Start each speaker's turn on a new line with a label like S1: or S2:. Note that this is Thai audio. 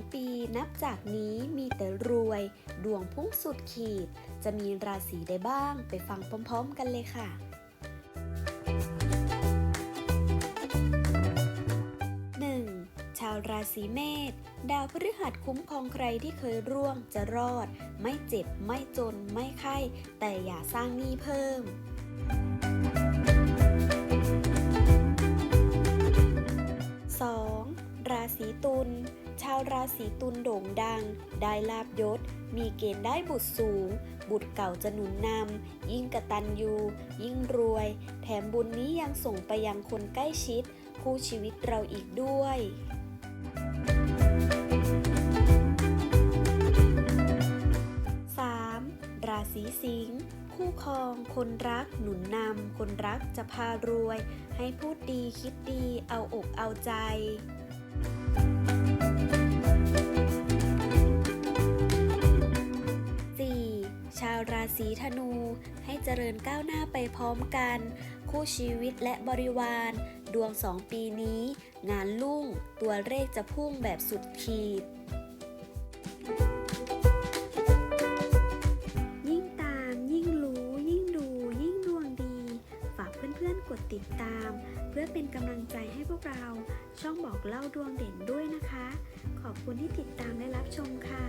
S1: 2 ปีนับจากนี้มีแต่รวย ดวงพุ่งสุดขีด จะมีราศีใดบ้างไปฟังพร้อม ๆ กันเลยค่ะ 1. ชาวราศีเมษดาวพฤหัสคุ้มครองใครที่เคยร่วงจะรอด ไม่เจ็บไม่จนไม่ไข้ แต่อย่าสร้างหนี้เพิ่ม ชาวราศีตุลโด่งดัง ได้ลาบยศ มีเกณฑ์ได้บุตรสูง บุตรเก่าจะหนุนนำ ยิ่งกระตันยู ยิ่งรวย แถมบุญนี้ยังส่งไปยังคนใกล้ชิด คู่ชีวิตเราอีกด้วยราศีสิงห์คู่ครอง คนรักหนุนนำ คนรักจะพารวย ให้พูดดีคิดดีเอาอกเอาใจ 4. ชาวราศีธนู ให้เจริญก้าวหน้าไปพร้อมกัน คู่ชีวิตและบริวาร ดวงสองปีนี้ งานลุ่ง ตัวเลขจะพุ่งแบบสุดขีด อนๆ กดติดตาม เพื่อเป็นกำลังใจให้พวกเรา ช่องบอกเล่าดวงเด่นด้วยนะคะ ขอบคุณที่ติดตามและรับชมค่ะ